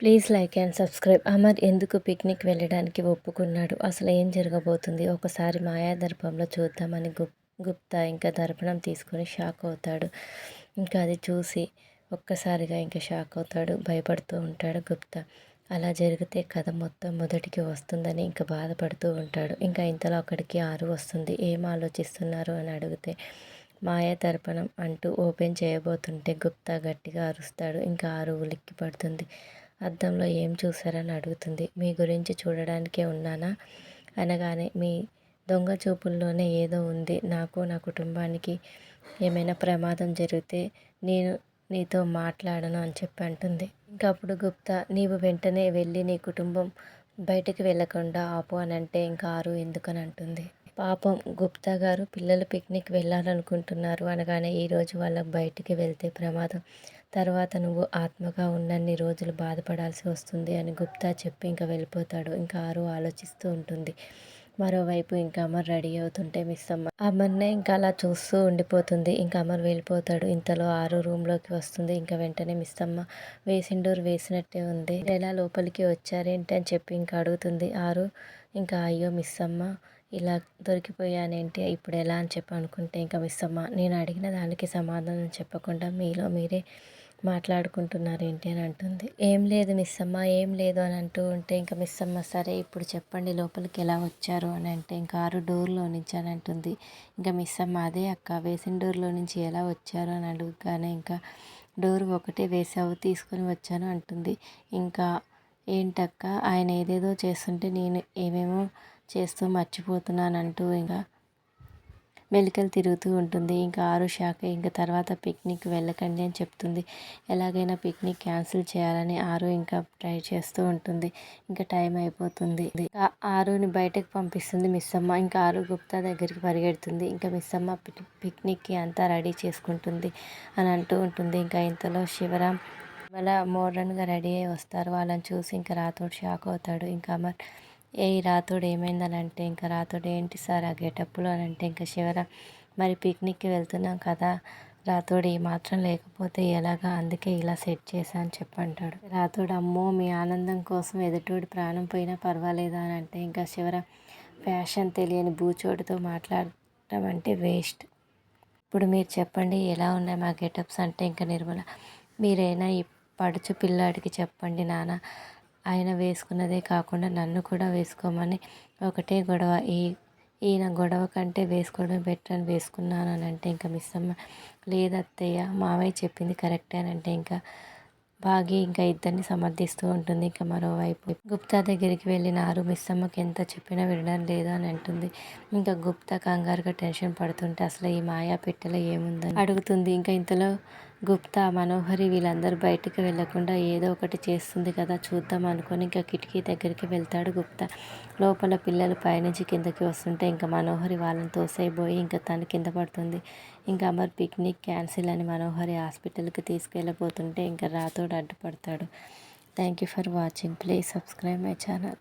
Please like and subscribe. Amar ఎందుకు picnic వెళ్ళడానికి ఒప్పుకున్నాడు? అసలు ఏం జరగబోతుంది? ఒకసారి మాయాదర్పంలో చూద్దామని గుప్ గుప్తా ఇంకా దర్పణం తీసుకొని షాక్ అవుతాడు. ఇంకా అది చూసి ఒక్కసారిగా ఇంకా షాక్ అవుతాడు. భయపడుతూ ఉంటాడు గుప్తా. అలా జరిగితే కథ మొత్తం మొదటికి వస్తుందని ఇంకా బాధపడుతూ ఉంటాడు. ఇంకా ఇంతలో అక్కడికి ఆరు వస్తుంది. ఏం ఆలోచిస్తున్నారు అని అడిగితే మాయా దర్పణం అంటూ ఓపెన్ చేయబోతుంటే గుప్తా గట్టిగా అరుస్తాడు. ఇంకా ఆరు ఉలిక్కి పడుతుంది అద్దంలో ఏం చూసారని అడుగుతుంది. మీ గురించి చూడడానికే ఉన్నానా? అనగానే మీ దొంగ చూపుల్లోనే ఏదో ఉంది. నాకు నా కుటుంబానికి ఏమైనా ప్రమాదం జరిగితే నేను నీతో మాట్లాడను అని చెప్పి అంటుంది. ఇంకా అప్పుడు గుప్తా నీవు వెంటనే వెళ్ళి నీ కుటుంబం బయటికి వెళ్ళకుండా ఆపు అని అంటే ఇంకా ఆరు ఎందుకని అంటుంది. పాపం గుప్తా గారు పిల్లలు పిక్నిక్ వెళ్ళాలనుకుంటున్నారు అనగానే ఈరోజు వాళ్ళకి బయటికి వెళ్తే ప్రమాదం. తర్వాత నువ్వు ఆత్మగా ఉన్నన్ని రోజులు బాధపడాల్సి వస్తుంది అని గుప్తా చెప్పి ఇంకా వెళ్ళిపోతాడు. ఇంకా ఆరు ఆలోచిస్తూ ఉంటుంది. మరోవైపు ఇంకా అమర్ రెడీ అవుతుంటే మిస్ అమ్మ అమర్నే ఇంకా అలా చూస్తూ ఉండిపోతుంది. ఇంకా అమర్ వెళ్ళిపోతాడు. ఇంతలో ఆరు రూమ్లోకి వస్తుంది. ఇంకా వెంటనే మిస్ అమ్మ వేసిండోర్ వేసినట్టే ఉంది. ఎలా లోపలికి వచ్చారేంటి అని చెప్పి ఇంకా అడుగుతుంది. ఆరు ఇంకా అయ్యో మిస్ అమ్మ ఇలా దొరికిపోయానేంటి? ఇప్పుడు ఎలా అని చెప్పి అనుకుంటే ఇంకా మిస్ సమా నేను అడిగిన దానికి సమాధానం చెప్పకుండా మీలో మీరే మాట్లాడుకుంటున్నారు ఏంటి అని అంటుంది. ఏం లేదు మిస్ అమ్మ ఏం లేదు అని అంటూ ఉంటే ఇంకా మిస్ అమ్మ సరే ఇప్పుడు చెప్పండి లోపలికి ఎలా వచ్చారు అని అంటే ఇంకా ఆరు డోర్లో నుంచి అని అంటుంది. ఇంకా మిస్ అమ్మ అదే అక్క వేసిన డోర్లో నుంచి ఎలా వచ్చారు అని అడుగుగానే ఇంకా డోర్ ఒకటే వేసావు తీసుకొని వచ్చాను అంటుంది. ఇంకా ఏంటక్క ఆయన ఏదేదో చేస్తుంటే నేను ఏమేమో చేస్తూ మర్చిపోతున్నాను అంటూ ఇంకా మెలికలు తిరుగుతూ ఉంటుంది. ఇంకా ఆరు షాక్ ఇంకా తర్వాత పిక్నిక్ వెళ్ళకండి అని చెప్తుంది. ఎలాగైనా పిక్నిక్ క్యాన్సిల్ చేయాలని ఆరు ఇంకా ట్రై చేస్తూ ఉంటుంది. ఇంకా టైం అయిపోతుంది. ఆరుని బయటకు పంపిస్తుంది మిస్ అమ్మ ఇంకా ఆరు గుప్తా దగ్గరికి పరిగెడుతుంది. ఇంకా మిస్సమ్మ పిక్నిక్కి అంతా రెడీ చేసుకుంటుంది అని అంటూ ఉంటుంది. ఇంకా ఇంతలో శివరాం మళ్ళీ మోడర్న్గా రెడీ అయ్యి వస్తారు. వాళ్ళని చూసి ఇంకా రాతోడు షాక్ అవుతాడు. ఇంకా అమర్ ఏ రాతోడు ఏమైందని అంటే ఇంకా రాతోడు ఏంటి సార్ ఆ గెటప్లో అని అంటే ఇంకా శివరా మరి పిక్నిక్కి వెళ్తున్నాం కదా రాతోడు ఈ మాత్రం లేకపోతే ఎలాగా అందుకే ఇలా సెట్ చేశా అని చెప్పంటాడు. రాతోడు అమ్మో మీ ఆనందం కోసం ఎదుటోడి ప్రాణం పోయినా పర్వాలేదా అని అంటే ఇంకా శివరా ఫ్యాషన్ తెలియని బూచోడితో మాట్లాడటం అంటే వేస్ట్. ఇప్పుడు మీరు చెప్పండి ఎలా ఉన్నాయి మా గెటప్స్ అంటే ఇంకా నిర్మల మీరైనా ఈ పడుచు పిల్లాడికి చెప్పండి నాన్న ఆయన వేసుకున్నదే కాకుండా నన్ను కూడా వేసుకోమని ఒకటే గొడవ. ఈ ఈయన గొడవ కంటే వేసుకోవడం బెటర్ అని వేసుకున్నాను అని అంటే ఇంకా మిస్ అమ్మ లేదత్తయ్య మావయ్య చెప్పింది కరెక్టే అని అంటే ఇంకా బాగి ఇంకా ఇద్దరిని సమర్థిస్తూ ఉంటుంది ఇంకా మరోవైపు. గుప్తా దగ్గరికి వెళ్ళినారు. మిస్సమ్మకి మిస్ అమ్మకి ఎంత చెప్పినా వినడం లేదు అని అంటుంది. ఇంకా గుప్తా కంగారుగా టెన్షన్ పడుతుంటే అసలు ఈ మాయా పెట్టెలో ఏముందని అడుగుతుంది. ఇంకా ఇంతలో గుప్తా మనోహరి వీళ్ళందరూ బయటకు వెళ్ళకుండా ఏదో ఒకటి చేస్తుంది కదా చూద్దాం అనుకొని ఇంకా కిటికీ దగ్గరికి వెళ్తాడు గుప్తా. లోపల పిల్లలు పైనుంచి కిందకి వస్తుంటే ఇంకా మనోహరి వాళ్ళని తోసైపోయి ఇంకా తను కింద పడుతుంది. ఇంకా అమర్ పిక్నిక్ క్యాన్సిల్ అని మనోహరి హాస్పిటల్కి తీసుకెళ్ళబోతుంటే ఇంకా రాతోడు అడ్డుపడతాడు. Thank you for watching please subscribe my channel